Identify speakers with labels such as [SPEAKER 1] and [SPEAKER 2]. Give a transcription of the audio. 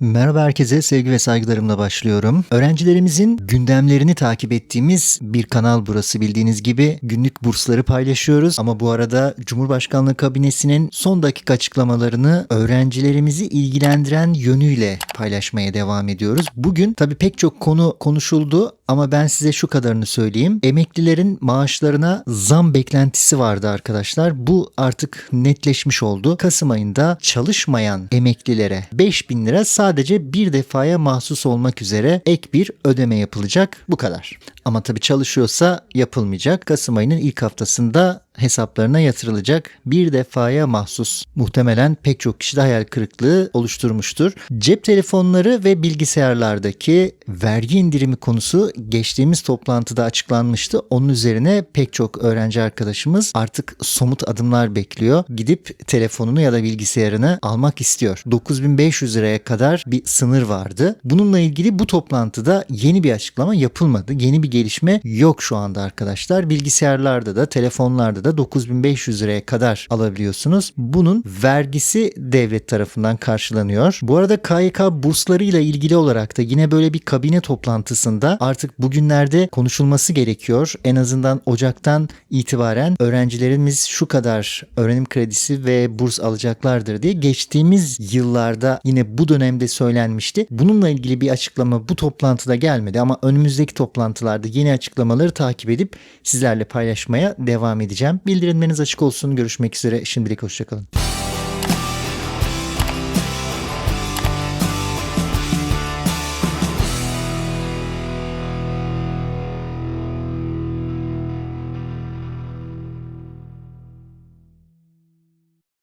[SPEAKER 1] Merhaba herkese sevgi ve saygılarımla başlıyorum. Öğrencilerimizin gündemlerini takip ettiğimiz bir kanal burası bildiğiniz gibi günlük bursları paylaşıyoruz. Ama bu arada Cumhurbaşkanlığı kabinesinin son dakika açıklamalarını öğrencilerimizi ilgilendiren yönüyle paylaşmaya devam ediyoruz. Bugün tabii pek çok konu konuşuldu ama ben size şu kadarını söyleyeyim. Emeklilerin maaşlarına zam beklentisi vardı arkadaşlar. Bu artık netleşmiş oldu. Kasım ayında çalışmayan emeklilere 5000 lira sadece bir defaya mahsus olmak üzere ek bir ödeme yapılacak. Bu kadar. Ama tabii çalışıyorsa yapılmayacak. Kasım ayının ilk haftasında hesaplarına yatırılacak bir defaya mahsus. Muhtemelen pek çok kişi de hayal kırıklığı oluşturmuştur. Cep telefonları ve bilgisayarlardaki vergi indirimi konusu geçtiğimiz toplantıda açıklanmıştı. Onun üzerine pek çok öğrenci arkadaşımız artık somut adımlar bekliyor. Gidip telefonunu ya da bilgisayarını almak istiyor. 9500 liraya kadar bir sınır vardı. Bununla ilgili bu toplantıda yeni bir açıklama yapılmadı. Yeni bir gelişme yok şu anda arkadaşlar. Bilgisayarlarda da telefonlarda da 9500 liraya kadar alabiliyorsunuz. Bunun vergisi devlet tarafından karşılanıyor. Bu arada KYK burslarıyla ilgili olarak da yine böyle bir kabine toplantısında artık bugünlerde konuşulması gerekiyor. En azından Ocak'tan itibaren öğrencilerimiz şu kadar öğrenim kredisi ve burs alacaklardır diye geçtiğimiz yıllarda yine bu dönemde söylenmişti. Bununla ilgili bir açıklama bu toplantıda gelmedi ama önümüzdeki toplantılarda yeni açıklamaları takip edip sizlerle paylaşmaya devam edeceğim. Bildirimleriniz açık olsun. Görüşmek üzere. Şimdilik hoşçakalın.